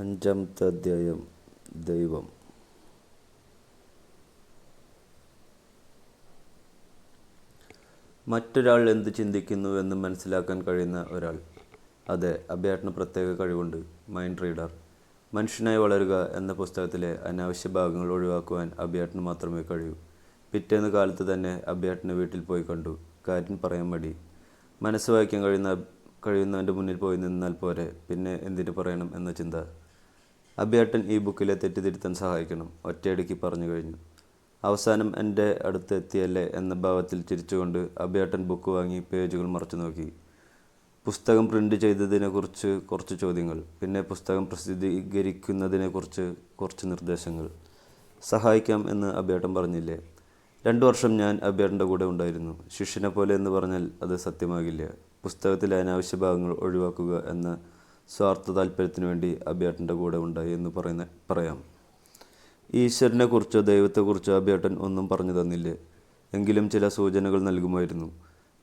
അഞ്ചാമത്തെ അധ്യായം ദൈവം. മറ്റൊരാൾ എന്ത് ചിന്തിക്കുന്നുവെന്ന് മനസ്സിലാക്കാൻ കഴിയുന്ന ഒരാൾ. അതെ അഭ്യാട്ടിന് പ്രത്യേക കഴിവുണ്ട് മൈൻഡ് റീഡർ മനുഷ്യനായി വളരുക എന്ന പുസ്തകത്തിലെ അനാവശ്യ ഭാഗങ്ങൾ ഒഴിവാക്കുവാൻ അഭ്യാട്ടിന് മാത്രമേ കഴിയൂ. പിറ്റേന്ന് കാലത്ത് തന്നെ അഭ്യാട്ടിനെ വീട്ടിൽ പോയി കണ്ടു. കാര്യം പറയാൻ മടി. മനസ്സ് വായിക്കാൻ കഴിയുന്ന കഴിയുന്നവന്റെ മുന്നിൽ പോയി നിന്നാൽ പോരെ പിന്നെ എന്തിനു പറയണം എന്ന ചിന്ത. അഭ്യാട്ടൻ ഈ ബുക്കിലെ തെറ്റിതിരുത്താൻ സഹായിക്കണം. ഒറ്റയടിക്ക് പറഞ്ഞു കഴിഞ്ഞു. അവസാനം എന്റെ അടുത്ത് എത്തിയല്ലേ എന്ന ഭാവത്തിൽ ചിരിച്ചുകൊണ്ട് അഭ്യാട്ടൻ ബുക്ക് വാങ്ങി പേജുകൾ മറച്ചു നോക്കി. പുസ്തകം പ്രിന്റ് ചെയ്തതിനെക്കുറിച്ച് കുറച്ച് ചോദ്യങ്ങൾ പിന്നെ പുസ്തകം പ്രസിദ്ധീകരിക്കുന്നതിനെക്കുറിച്ച് കുറച്ച് നിർദ്ദേശങ്ങൾ. സഹായിക്കാം എന്ന് അഭ്യാട്ടൻ പറഞ്ഞില്ലേ? രണ്ടു വർഷം ഞാൻ അഭ്യാട്ടന്റെ കൂടെ ഉണ്ടായിരുന്നു. ശിഷ്യനെ പോലെ എന്ന് പറഞ്ഞാൽ അത് സത്യമാകില്ല. പുസ്തകത്തിലെ അനാവശ്യ ഭാഗങ്ങൾ ഒഴിവാക്കുക എന്ന സ്വാർത്ഥ താല്പര്യത്തിന് വേണ്ടി അഭ്യാട്ടന്റെ കൂടെ ഉണ്ടായി എന്ന് പറയുന്ന പറയാം. ഈശ്വരനെക്കുറിച്ചോ ദൈവത്തെക്കുറിച്ചോ അഭ്യാട്ടൻ ഒന്നും പറഞ്ഞു തന്നില്ലേ. എങ്കിലും ചില സൂചനകൾ നൽകുമായിരുന്നു.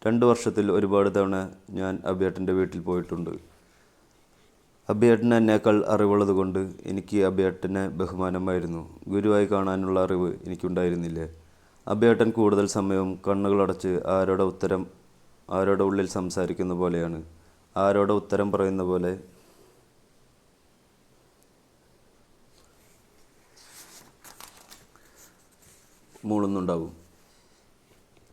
രണ്ട് വർഷത്തിൽ ഒരുപാട് തവണ ഞാൻ അഭ്യാട്ടന്റെ വീട്ടിൽ പോയിട്ടുണ്ട്. അഭ്യാട്ടൻ എന്നേക്കാൾ അറിവുള്ളത് കൊണ്ട് എനിക്ക് അഭ്യാട്ടനെ ബഹുമാനമായിരുന്നു. ഗുരുവായി കാണാനുള്ള അറിവ് എനിക്കുണ്ടായിരുന്നില്ലേ. അഭ്യാട്ടൻ കൂടുതൽ സമയവും കണ്ണുകളടച്ച് ആരോടെ ഉത്തരം ആരോടെ ഉള്ളിൽ സംസാരിക്കുന്ന പോലെയാണ്. ആരോടെ ഉത്തരം പറയുന്ന പോലെ മൂളുന്നുണ്ടാവും.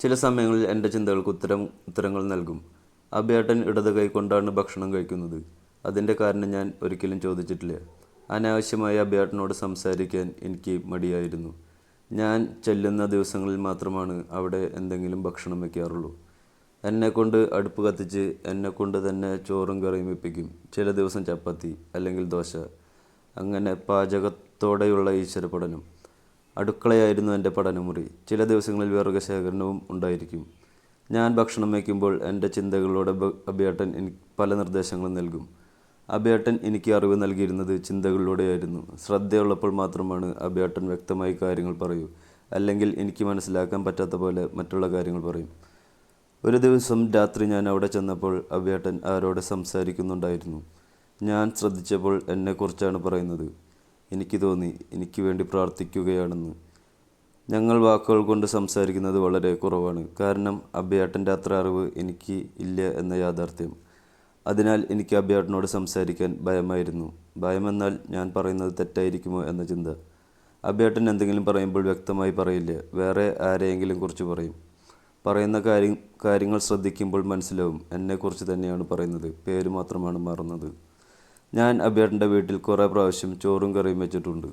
ചില സമയങ്ങളിൽ എന്റെ ചിന്തകൾക്ക് ഉത്തരം ഉത്തരങ്ങൾ നൽകും. അഭ്യാട്ടൻ ഇടത് കൈ കൊണ്ടാണ് ഭക്ഷണം കഴിക്കുന്നത്. അതിന്റെ കാരണം ഞാൻ ഒരിക്കലും ചോദിച്ചിട്ടില്ല. അനാവശ്യമായി അഭ്യാട്ടനോട് സംസാരിക്കാൻ എനിക്ക് മടിയായിരുന്നു. ഞാൻ ചെല്ലുന്ന ദിവസങ്ങളിൽ മാത്രമാണ് അവിടെ എന്തെങ്കിലും ഭക്ഷണം വയ്ക്കാറുള്ളൂ. എന്നെക്കൊണ്ട് അടുപ്പ് കത്തിച്ച് എന്നെക്കൊണ്ട് തന്നെ ചോറും കറിയും വെപ്പിക്കും. ചില ദിവസം ചപ്പാത്തി അല്ലെങ്കിൽ ദോശ. അങ്ങനെ പാചകത്തോടെയുള്ള ഈശ്വര പഠനം അടുക്കളയായിരുന്നു എന്റെ പഠനമുറി. ചില ദിവസങ്ങളിൽ വിറക് ശേഖരണവും ഉണ്ടായിരിക്കും. ഞാൻ ഭക്ഷണം വയ്ക്കുമ്പോൾ എന്റെ ചിന്തകളോടെ അഭ്യാട്ടൻ എനിക്ക് പല നിർദ്ദേശങ്ങളും നൽകും. അഭ്യാട്ടൻ എനിക്ക് അറിവ് നൽകിയിരുന്നത് ചിന്തകളിലൂടെയായിരുന്നു. ശ്രദ്ധയുള്ളപ്പോൾ മാത്രമാണ് അഭ്യാട്ടൻ വ്യക്തമായി കാര്യങ്ങൾ പറയൂ. അല്ലെങ്കിൽ എനിക്ക് മനസ്സിലാക്കാൻ പറ്റാത്ത പോലെ മറ്റുള്ള കാര്യങ്ങൾ പറയും. ഒരു ദിവസം രാത്രി ഞാൻ അവിടെ ചെന്നപ്പോൾ അഭ്യാട്ടൻ ആരോട് സംസാരിക്കുന്നുണ്ടായിരുന്നു. ഞാൻ ശ്രദ്ധിച്ചപ്പോൾ എന്നെക്കുറിച്ചാണ് പറയുന്നത്. എനിക്ക് തോന്നി എനിക്ക് വേണ്ടി പ്രാർത്ഥിക്കുകയാണെന്ന്. ഞങ്ങൾ വാക്കുകൾ കൊണ്ട് സംസാരിക്കുന്നത് വളരെ കുറവാണ്. കാരണം അഭ്യാട്ടന്റെ അത്ര അറിവ് എനിക്ക് ഇല്ല എന്ന യാഥാർത്ഥ്യം. അതിനാൽ എനിക്ക് അഭ്യാട്ടനോട് സംസാരിക്കാൻ ഭയമായിരുന്നു. ഭയമെന്നാൽ ഞാൻ പറയുന്നത് തെറ്റായിരിക്കുമോ എന്ന ചിന്ത. അഭ്യാട്ടൻ എന്തെങ്കിലും പറയുമ്പോൾ വ്യക്തമായി പറയില്ല. വേറെ ആരെയെങ്കിലും കുറിച്ച് പറയും. പറയുന്ന കാര്യം കാര്യങ്ങൾ ശ്രദ്ധിക്കുമ്പോൾ മനസ്സിലാവും. എന്നെക്കുറിച്ച് തന്നെയാണ് പറയുന്നത്. പേര് മാത്രമാണ് മാറുന്നത്. ഞാൻ അഭ്യാട്ടന്റെ വീട്ടിൽ കുറേ പ്രാവശ്യം ചോറും കറിയും വെച്ചിട്ടുണ്ട്.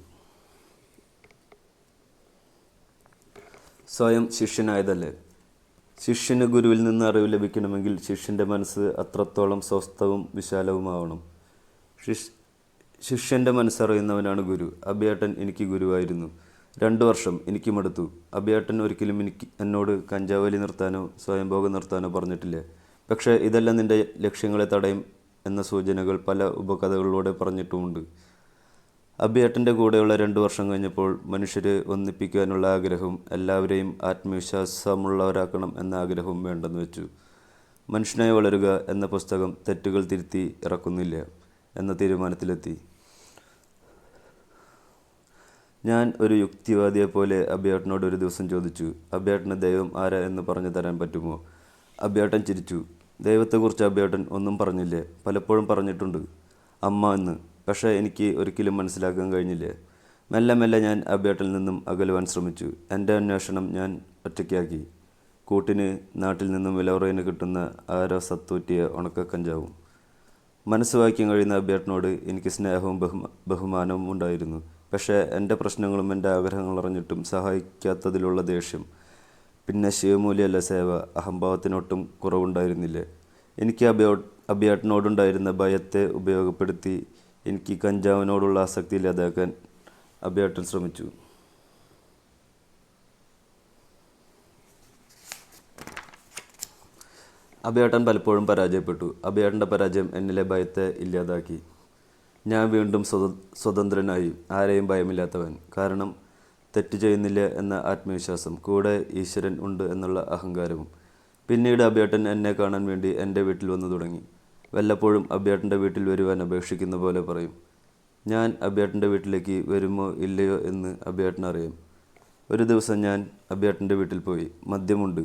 സ്വയം ശിഷ്യനായതല്ലേ? ശിഷ്യന് ഗുരുവിൽ നിന്ന് അറിവ് ലഭിക്കണമെങ്കിൽ ശിഷ്യന്റെ മനസ്സ് അത്രത്തോളം സ്വസ്ഥവും വിശാലവുമാവണം. ശിഷ് ശിഷ്യന്റെ മനസ്സറിയുന്നവനാണ് ഗുരു. അഭ്യാട്ടൻ എനിക്ക് ഗുരുവായിരുന്നു. രണ്ടു വർഷം എനിക്കും മടുത്തു അഭ്യാട്ടൻ ഒരിക്കലും എനിക്ക് എന്നോട് കഞ്ചാവലി നിർത്താനോ സ്വയംഭോഗം നിർത്താനോ പറഞ്ഞിട്ടില്ല. പക്ഷേ ഇതെല്ലാം നിന്റെ ലക്ഷ്യങ്ങളെ തടയും എന്ന സൂചനകൾ പല ഉപകഥകളിലൂടെ പറഞ്ഞിട്ടുമുണ്ട്. അഭിയേട്ടന്റെ കൂടെയുള്ള രണ്ട് വർഷം കഴിഞ്ഞപ്പോൾ മനുഷ്യരെ ഒന്നിപ്പിക്കാനുള്ള ആഗ്രഹവും എല്ലാവരെയും ആത്മവിശ്വാസമുള്ളവരാക്കണം എന്ന ആഗ്രഹവും വേണ്ടെന്ന് വെച്ചു. മനുഷ്യനായി വളരുക എന്ന പുസ്തകം തെറ്റുകൾ തിരുത്തി ഇറക്കുന്നില്ല എന്ന തീരുമാനത്തിലെത്തി. ഞാൻ ഒരു യുക്തിവാദിയെ പോലെ അഭിയേട്ടനോട് ഒരു ദിവസം ചോദിച്ചു അഭിയേട്ടന് ദൈവം ആരാ എന്ന് പറഞ്ഞു തരാൻ പറ്റുമോ? അഭിയേട്ടൻ ചിരിച്ചു. ദൈവത്തെക്കുറിച്ച് അഭിയേട്ടൻ ഒന്നും പറഞ്ഞില്ലേ? പലപ്പോഴും പറഞ്ഞിട്ടുണ്ട്. അമ്മ എന്ന്. പക്ഷേ എനിക്ക് ഒരിക്കലും മനസ്സിലാക്കാൻ കഴിഞ്ഞില്ലേ? മെല്ലെ മെല്ലെ ഞാൻ അഭ്യാട്ടിൽ നിന്നും അകലുവാൻ ശ്രമിച്ചു. എന്റെ അന്വേഷണം ഞാൻ ഒറ്റയ്ക്കാക്കി. കൂട്ടിന് നാട്ടിൽ നിന്നും വിലവറയിന് കിട്ടുന്ന ആരോ സത്തൂറ്റിയ ഉണക്കക്കഞ്ചാവും. മനസ്സ് വായിക്കാൻ കഴിയുന്ന അഭ്യാട്ടിനോട് എനിക്ക് സ്നേഹവും ബഹുമാ ബഹുമാനവും ഉണ്ടായിരുന്നു. പക്ഷേ എന്റെ പ്രശ്നങ്ങളും എന്റെ ആഗ്രഹങ്ങൾ അറിഞ്ഞിട്ടും സഹായിക്കാത്തതിലുള്ള ദേഷ്യം പിന്നെ ശിവമൂല്യല്ല സേവ. അഹംഭാവത്തിനൊട്ടും കുറവുണ്ടായിരുന്നില്ല. എനിക്ക് അഭയോ അഭയാട്ടിനോടുണ്ടായിരുന്ന ഭയത്തെ ഉപയോഗപ്പെടുത്തി എനിക്ക് കഞ്ചാവിനോടുള്ള ആസക്തി ഇല്ലാതാക്കാൻ അഭയാട്ടൻ ശ്രമിച്ചു. അഭയാട്ടൻ പലപ്പോഴും പരാജയപ്പെട്ടു. അഭയാട്ടന്റെ പരാജയം എന്നിലെ ഭയത്തെ ഇല്ലാതാക്കി. ഞാൻ വീണ്ടും സ്വത സ്വതന്ത്രനായി. ആരെയും ഭയമില്ലാത്തവൻ. കാരണം തെറ്റ് ചെയ്യുന്നില്ല എന്ന ആത്മവിശ്വാസം. കൂടെ ഈശ്വരൻ ഉണ്ട് എന്നുള്ള അഹങ്കാരവും. പിന്നീട് അഭ്യാട്ടൻ എന്നെ കാണാൻ വേണ്ടി എന്റെ വീട്ടിൽ വന്നു തുടങ്ങി. വല്ലപ്പോഴും അഭ്യാട്ടന്റെ വീട്ടിൽ വരുവാൻ അപേക്ഷിക്കുന്ന പോലെ പറയും. ഞാൻ അബിയേട്ടന്റെ വീട്ടിലേക്ക് വരുമോ ഇല്ലയോ എന്ന് അബിയേട്ടനറിയാം ഒരു ദിവസം ഞാൻ അബിയേട്ടന്റെ വീട്ടിൽ പോയി. മദ്യമുണ്ട്.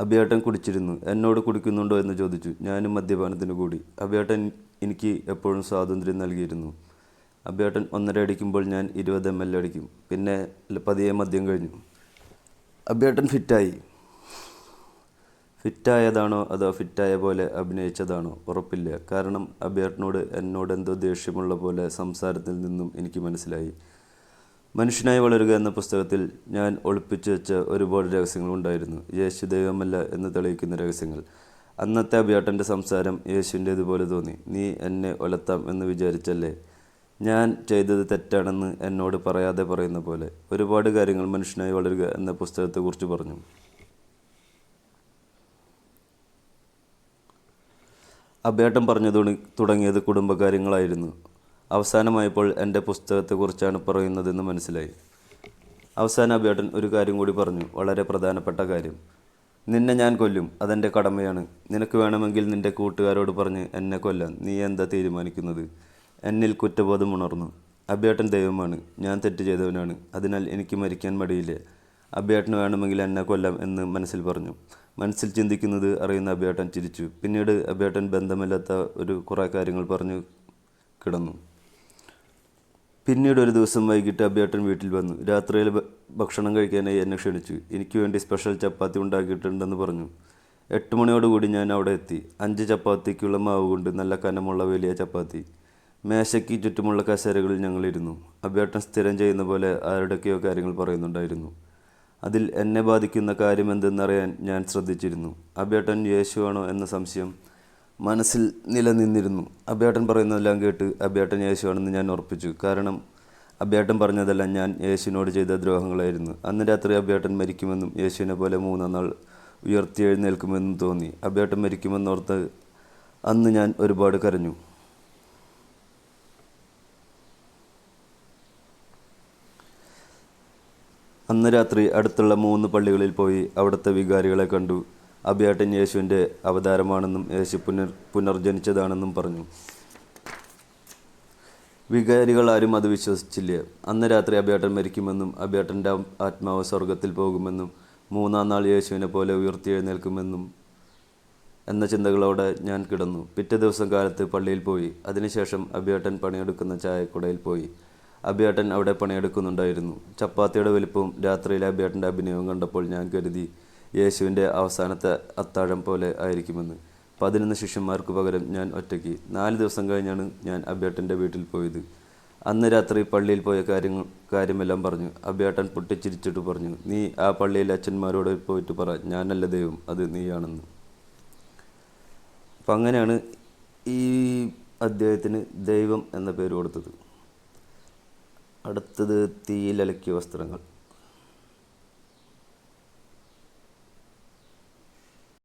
അബിയേട്ടൻ കുടിച്ചിരുന്നു. എന്നോട് കുടിക്കുന്നുണ്ടോ എന്ന് ചോദിച്ചു. ഞാനും മദ്യപാനത്തിന് കൂടി. അബിയേട്ടൻ എനിക്ക് എപ്പോഴും സ്വാതന്ത്ര്യം നൽകിയിരുന്നു. അബിയേട്ടൻ ഒന്നര അടിക്കുമ്പോൾ ഞാൻ ഇരുപത് എം എൽ അടിക്കും. പിന്നെ പതിയെ മദ്യം കഴിഞ്ഞു. അബിയേട്ടൻ ഫിറ്റായി. ഫിറ്റായതാണോ അതോ ഫിറ്റായ പോലെ അഭിനയിച്ചതാണോ? ഉറപ്പില്ല. കാരണം അബിയേട്ടനോട് എന്നോട് എന്തോ ദേഷ്യമുള്ള പോലെ സംസാരത്തിൽ നിന്നും എനിക്ക് മനസ്സിലായി. മനുഷ്യനായി വളരുക എന്ന പുസ്തകത്തിൽ ഞാൻ ഒളിപ്പിച്ചു വെച്ച ഒരുപാട് രഹസ്യങ്ങളുണ്ടായിരുന്നു യേശു ദൈവമല്ല എന്ന് തെളിയിക്കുന്ന രഹസ്യങ്ങൾ. അന്നത്തെ അബിയേട്ടന്റെ സംസാരം യേശുവിന്റേതുപോലെ തോന്നി. നീ എന്നെ ഒലത്താം എന്ന് വിചാരിച്ചല്ലേ? ഞാൻ ചെയ്തത് തെറ്റാണെന്ന് എന്നോട് പറയാതെ പറയുന്ന പോലെ ഒരുപാട് കാര്യങ്ങൾ മനുഷ്യനായി വളരുക എന്ന പുസ്തകത്തെക്കുറിച്ച് പറഞ്ഞു. അബേട്ടൻ പറഞ്ഞു തുട- തുടങ്ങിയത് കുടുംബകാര്യങ്ങളായിരുന്നു. അവസാനമായപ്പോൾ എന്റെ പുസ്തകത്തെക്കുറിച്ചാണ് പറയുന്നതെന്ന് മനസ്സിലായി. അവസാന അബേട്ടൻ ഒരു കാര്യം കൂടി പറഞ്ഞു വളരെ പ്രധാനപ്പെട്ട കാര്യം. നിന്നെ ഞാൻ കൊല്ലും അതെന്റെ കടമയാണ്. നിനക്ക് വേണമെങ്കിൽ നിന്റെ കൂട്ടുകാരോട് പറഞ്ഞ് എന്നെ കൊല്ലാൻ. നീ എന്താ തീരുമാനിക്കുന്നത്? എന്നിൽ കുറ്റബോധം ഉണർന്നു. അബേട്ടൻ ദൈവമാണ് ഞാൻ തെറ്റ് ചെയ്തവനാണ് അതിനാൽ എനിക്ക് മരിക്കാൻ മടിയില്ല. അബേട്ടന് വേണമെങ്കിൽ എന്നെ കൊല്ലാം എന്ന് മനസ്സിൽ പറഞ്ഞു. മനസ്സിൽ ചിന്തിക്കുന്നത് അറിയുന്ന അബേട്ടൻ ചിരിച്ചു. പിന്നീട് അബേട്ടൻ ബന്ധമില്ലാത്ത ഒരു കുറേ കാര്യങ്ങൾ പറഞ്ഞു കിടന്നു. പിന്നീട് ഒരു ദിവസം വൈകിട്ട് അബിയേട്ടൻ വീട്ടിൽ വന്നു. രാത്രിയിൽ ഭക്ഷണം കഴിക്കാനായി എന്നെ ക്ഷണിച്ചു. എനിക്ക് വേണ്ടി സ്പെഷ്യൽ ചപ്പാത്തി ഉണ്ടാക്കിയിട്ടുണ്ടെന്ന് പറഞ്ഞു. എട്ട് മണിയോടുകൂടി ഞാൻ അവിടെ എത്തി. അഞ്ച് ചപ്പാത്തിക്കുള്ള മാവ് കൊണ്ട് നല്ല കനമുള്ള വലിയ ചപ്പാത്തി. മേശയ്ക്ക് ചുറ്റുമുള്ള കസേരകളിൽ ഞങ്ങളിരുന്നു. അഭ്യർത്ഥന സ്ഥിരം ചെയ്യുന്ന പോലെ ആരുടെയൊക്കെയോ കാര്യങ്ങൾ പറയുന്നുണ്ടായിരുന്നു. അതിൽ എന്നെ ബാധിക്കുന്ന കാര്യം എന്തെന്നറിയാൻ ഞാൻ ശ്രദ്ധിച്ചിരുന്നു. അബിയേട്ടൻ യേശുവാണോ എന്ന സംശയം മനസ്സിൽ നിലനിന്നിരുന്നു. അബിയേട്ടൻ പറയുന്നതെല്ലാം കേട്ട് അബിയേട്ടൻ യേശുവാണെന്ന് ഞാൻ ഉറപ്പിച്ചു. കാരണം അബിയേട്ടൻ പറഞ്ഞതെല്ലാം ഞാൻ യേശുവിനോട് ചെയ്ത ദ്രോഹങ്ങളായിരുന്നു. അന്ന് രാത്രി അബിയേട്ടൻ മരിക്കുമെന്നും യേശുവിനെ പോലെ മൂന്നാം നാൾ ഉയർത്തിയെഴുന്നേൽക്കുമെന്നും തോന്നി. അബിയേട്ടൻ മരിക്കുമെന്നോർത്ത് അന്ന് ഞാൻ ഒരുപാട് കരഞ്ഞു. അന്ന് രാത്രി അടുത്തുള്ള മൂന്ന് പള്ളികളിൽ പോയി അവിടുത്തെ വികാരികളെ കണ്ടു. അഭയാട്ടൻ യേശുവിന്റെ അവതാരമാണെന്നും യേശു പുനർ പുനർജനിച്ചതാണെന്നും പറഞ്ഞു. വികാരികൾ ആരും അത് വിശ്വസിച്ചില്ല. അന്ന് രാത്രി അഭയാട്ടൻ മരിക്കുമെന്നും അഭയാട്ടന്റെ ആത്മാവ് സ്വർഗത്തിൽ പോകുമെന്നും മൂന്നാം നാൾ യേശുവിനെ പോലെ ഉയർത്തിയെഴുന്നേൽക്കുമെന്നും എന്ന ചിന്തകളോടെ ഞാൻ കിടന്നു. പിറ്റേ ദിവസം കാലത്ത് പള്ളിയിൽ പോയി. അതിനുശേഷം അബിയേട്ടൻ പണിയെടുക്കുന്ന ചായക്കുടയിൽ പോയി. അബിയേട്ടൻ അവിടെ പണിയെടുക്കുന്നുണ്ടായിരുന്നു. ചപ്പാത്തിയുടെ വലിപ്പവും രാത്രിയിലെ അബിയേട്ടന്റെ അഭിനയവും കണ്ടപ്പോൾ ഞാൻ കരുതി യേശുവിന്റെ അവസാനത്തെ അത്താഴം പോലെ ആയിരിക്കുമെന്ന്. പതിനൊന്ന് ശിഷ്യന്മാർക്ക് പകരം ഞാൻ ഒറ്റയ്ക്ക്. നാല് ദിവസം കഴിഞ്ഞാണ് ഞാൻ അബിയേട്ടന്റെ വീട്ടിൽ പോയത്. അന്ന് രാത്രി പള്ളിയിൽ പോയ കാര്യങ്ങൾ കാര്യമെല്ലാം പറഞ്ഞു. അബിയേട്ടൻ പൊട്ടിച്ചിരിച്ചിട്ട് പറഞ്ഞു നീ ആ പള്ളിയിലെ അച്ഛന്മാരോട് പോയിട്ട് പറ ഞാനല്ല ദൈവം അത് നീയാണെന്ന്. അപ്പം അങ്ങനെയാണ് ഈ അദ്ദേഹത്തിന് ദൈവം എന്ന പേര് കൊടുത്തത്. അടുത്തത് തീയിലലക്കിയ വസ്ത്രങ്ങൾ.